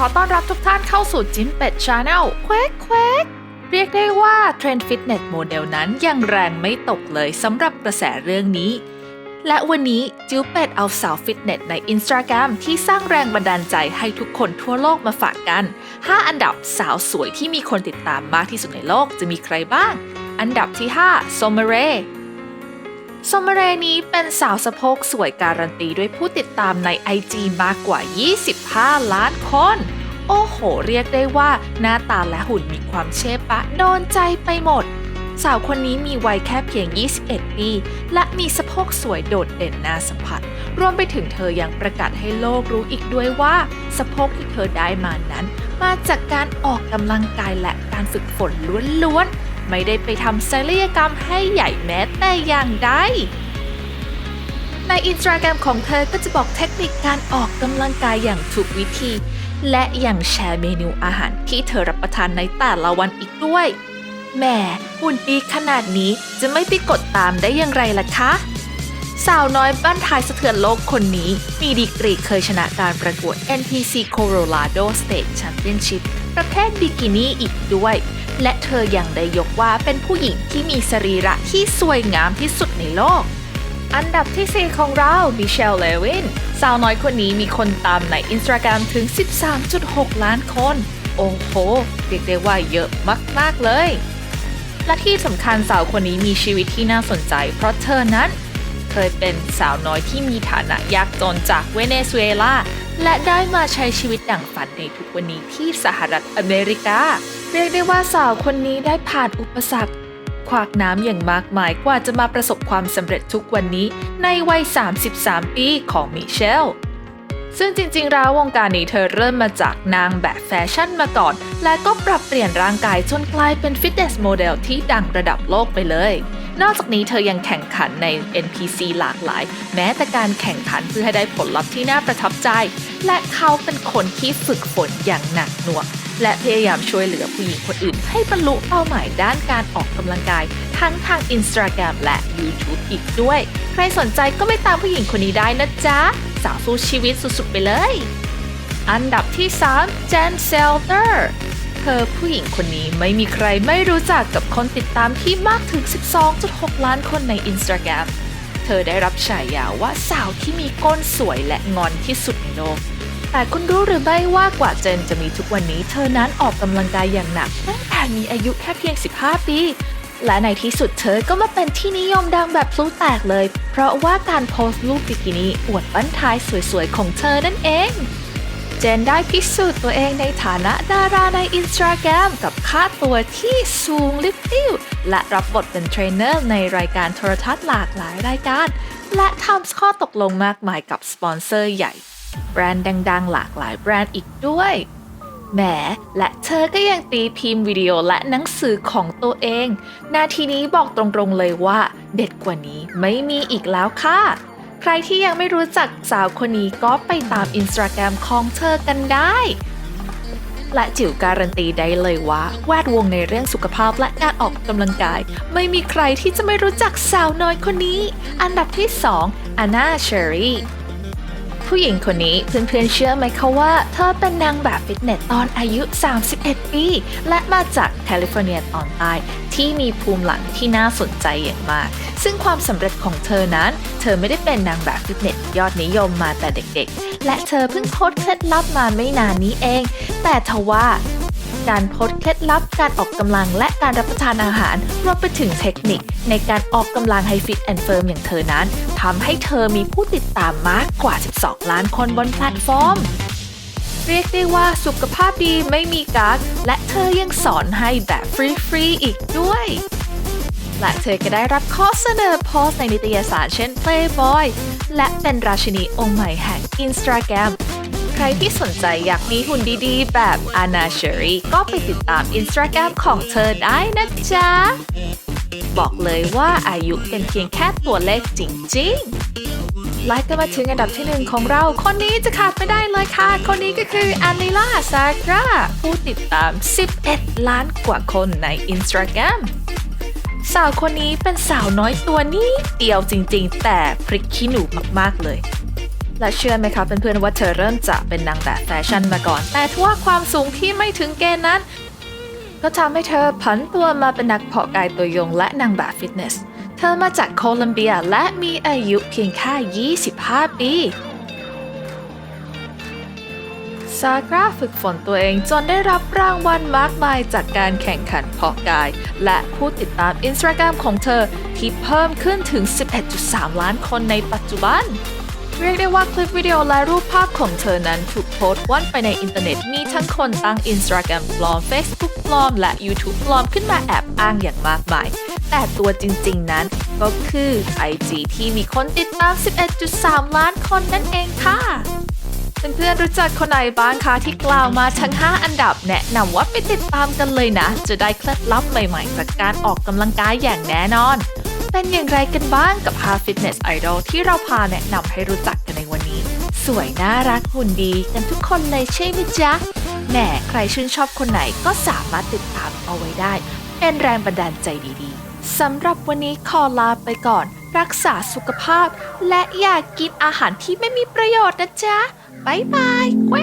ขอต้อนรับทุกท่านเข้าสู่จิมเป็ดชาแนลแควกแควกเรียกได้ว่าเทรนด์ฟิตเนสโมเดลนั้นยังแรงไม่ตกเลยสำหรับกระแสเรื่องนี้ และวันนี้จิวเป็ดเอาสาวฟิตเนสใน Instagram ที่สร้างแรงบันดาลใจให้ทุกคนทั่วโลกมาฝากกัน 5 อันดับสาวสวยที่มีคนติดตามมากที่สุดในโลกจะมีใครบ้าง อันดับที่5โซมาเร โซมเรนี้เป็นสาวสะโพกสวยการันตีด้วยผู้ติดตามใน IG มากกว่า 25 ล้านคน โอ้โห เรียกได้ว่าหน้าตาและหุ่นมีความเชฟปะโดนใจไปหมด สาวคนนี้มีวัยแค่เพียง 21 ปี และมีสะโพกสวยโดดเด่นน่าสัมผัส รวมไปถึงเธอยังประกาศให้โลกรู้อีกด้วยว่า สะโพกที่เธอได้มานั้น มาจากการออกกำลังกายและการฝึกฝนล้วนๆ ไม่ได้ไปทำศัลยกรรมให้ใหญ่แม้แต่อย่างใดในอินสตาแกรมของเธอก็จะบอกเทคนิคการออกกำลังกายอย่างถูกวิธี และยังแชร์เมนูอาหารที่เธอรับประทานในแต่ละวันอีกด้วยแหมหุ่นดีขนาดนี้จะไม่ไปกดตามได้อย่างไรล่ะคะ สาวน้อยบ้านทายสะเทือนโลกคนนี้ มีดีกรีเคยชนะการประกวด NPC Colorado State Championship ประเภทบิกินี่อีกด้วย และเธอยังได้ยกว่าเป็นผู้หญิงที่มีสรีระที่สวยงามที่สุดในโลก อันดับที่ 4 ของเรามิเชลเลวิน สาวน้อยคนนี้มีคนตามใน Instagram ถึง 13.6 ล้านคน โอ้โห เรียกได้ว่าเยอะมาก ๆ เลย และที่สำคัญสาวคนนี้มีชีวิตที่น่าสนใจ เพราะเธอนั้นเคยเป็นสาวน้อยที่มีฐานะยากจนจากเวเนซุเอลาและได้มาใช้ชีวิตดั่งฝันในทุกวันนี้ที่สหรัฐอเมริกา เรียกได้ว่าสาวคนนี้ได้ผ่านอุปสรรค ขวากน้ำอย่างมากมายกว่าจะมาประสบความสำเร็จทุกวันนี้ในวัย 33 ปีของมิเชล ซึ่งจริงๆ แล้ววงการนี้เธอเริ่มมาจากนางแบบแฟชั่นมาก่อน และก็ปรับเปลี่ยนร่างกายจนกลายเป็นฟิตเนสโมเดลที่ดังระดับโลกไปเลย นอกจากนี้เธอยังแข่งขันใน NPC หลากหลาย แม้แต่การแข่งขันเพื่อให้ได้ผลลัพธ์ที่น่าประทับใจ และเขาเป็นคนที่ฝึกฝนอย่างหนักหน่วง และพยายามช่วยเหลือผู้หญิงคนอื่น ให้บรรลุเป้าหมายด้านการออกกำลังกาย ทั้งทาง Instagram และ YouTube อีกด้วย ใครสนใจก็ไปตามผู้หญิงคนนี้ได้นะจ๊ะ สาวสู้ชีวิตสุดๆไปเลย อันดับที่3 Jen Selter เธอผู้หญิงคนนี้ไม่มีใครไม่รู้จักกับคนติดตามที่มากถึง 12.6 ล้านคนใน Instagram เธอได้รับฉายาว่าสาวที่มีก้นสวยและงอนที่สุดในโลก แต่คุณรู้หรือไม่ว่ากว่าเจนจะมีทุกวันนี้ เธอนั้นออกกำลังกายอย่างหนักตั้งแต่มีอายุแค่เพียง 15 ปี และในที่สุดเธอก็มาเป็นที่นิยมดังแบบพลุแตกเลย เพราะว่าการโพสต์รูปบิกินี่อวดบั้นท้ายสวยๆ ของเธอนั่นเอง เจนได้พิสูจน์ตัวเองในฐานะดาราในอินสตาแกรมกับค่าตัวที่สูงลิบลิ่วและรับบทเป็นเทรนเนอร์ในรายการโทรทัศน์หลากหลายรายการ และทำข้อตกลงมากมายกับสปอนเซอร์ใหญ่ แบรนด์ดังๆ หลากหลายแบรนด์อีกด้วย แหม และเธอก็ยังตีพิมพ์วิดีโอและหนังสือของตัวเอง นาทีนี้บอกตรงๆเลยว่า เด็ดกว่านี้ไม่มีอีกแล้วค่ะ ใครที่ยังไม่รู้จักสาวคนนี้ก็ไปตามอินสตาแกรมของเธอกันได้ และจิ๋วการันตีได้เลยว่า แวดวงในเรื่องสุขภาพและการออกกำลังกาย ไม่มีใครที่จะไม่รู้จักสาวน้อยคนนี้ อันดับที่ 2อาน่าเชอรี่ ผู้หญิงคนนี้เพื่อนๆเชื่อไหมคะว่า เธอเป็นนางแบบฟิตเนสตอนอายุ 31 ปี และมาจากแคลิฟอร์เนียตอนใต้ที่มีภูมิหลังที่น่าสนใจอย่างมาก ซึ่งความสำเร็จของเธอนั้น เธอไม่ได้เป็นนางแบบฟิตเนสยอดนิยมมาแต่เด็กๆ และเธอเพิ่งโพสเคล็ดลับมาไม่นานนี้เอง แต่ทว่า การโพสเคล็ดลับการออกกำลังและการรับประทานอาหารรวมไปถึงเทคนิคในการออกกำลังให้ฟิตแอนด์เฟิร์มอย่างเธอนั้นทำให้เธอมีผู้ติดตามมากกว่า 12 ล้านคนบนแพลตฟอร์มเรียกได้ว่าสุขภาพดีไม่มีกักและเธอยังสอนให้แบบฟรีๆอีกด้วย และเธอก็ได้รับข้อเสนอโพสในนิตยสารเช่น Playboy และเป็นราชินีองค์ใหม่แห่ง Instagram ใครที่สนใจอยากมีหุ่นดีๆ แบบอานาเชอรี่ก็ไปติดตาม Instagram ของเธอได้นะจ๊ะ บอกเลยว่าอายุเป็นเพียงแค่ตัวเลขจริงๆ ไล่ก็มาถึงอันดับที่หนึ่งของเรา คนนี้จะขาดไม่ได้เลยค่ะ คนนี้ก็คืออานิลาซากราผู้ติดตาม 11 ล้านกว่าคนใน Instagram สาวคนนี้เป็นสาวน้อยตัวนี้เดียวจริงๆ แต่พริกขี้หนูมากๆเลย และเชื่อไหมคะเพื่อนๆว่าเธอเริ่มจากเป็นนางแบบแฟชั่นมาก่อน แต่ทว่าความสูงที่ไม่ถึงเกณฑ์นั้น ก็ทำให้เธอผันตัวมาเป็นนักเพาะกายตัวยงและนางแบบฟิตเนส เธอมาจากโคลัมเบียและมีอายุเพียงแค่ 25 ปีซากราฝึกฝนตัวเองจนได้รับรางวัลมากมายจากการแข่งขันเพาะกาย และผู้ติดตามอินสตาแกรมของเธอที่เพิ่มขึ้นถึง 11.3 ล้านคนในปัจจุบัน เรียกได้ว่าคลิปวิดีโอและรูปภาพของเธอนั้นถูกโพสต์ว่อนไปในอินเทอร์เน็ต มีทั้งคนตั้ง Instagram ปลอม Facebook ปลอม และ YouTube ปลอมขึ้นมาแอบอ้างอย่างมากมาย แต่ตัวจริงๆนั้นก็คือ IG ที่มีคนติดตาม 11.3 ล้านคนนั่นเองค่ะเพื่อนๆรู้จักคนไหนบ้างคะที่กล่าวมาทั้ง 5 อันดับ แนะนำว่าไปติดตามกันเลยนะ จะได้เคล็ดลับใหม่ๆ จากการออกกำลังกายอย่างแน่นอน เป็นอย่างไรกันบ้างกับ 5 Fitness Idol ที่เราพาแนะนำให้รู้จักกันในวันนี้ สวยน่ารักหุ่นดีกันทุกคนเลยใช่ไหมจ๊ะแหมใครชื่นชอบคนไหนก็สามารถติดตามเอาไว้ได้ เป็นแรงบันดาลใจดีๆสำหรับวันนี้ขอลาไปก่อน รักษาสุขภาพ และอย่ากกินอาหารที่ไม่มีประโยชน์นะจ๊ะบ๊ายบายแคว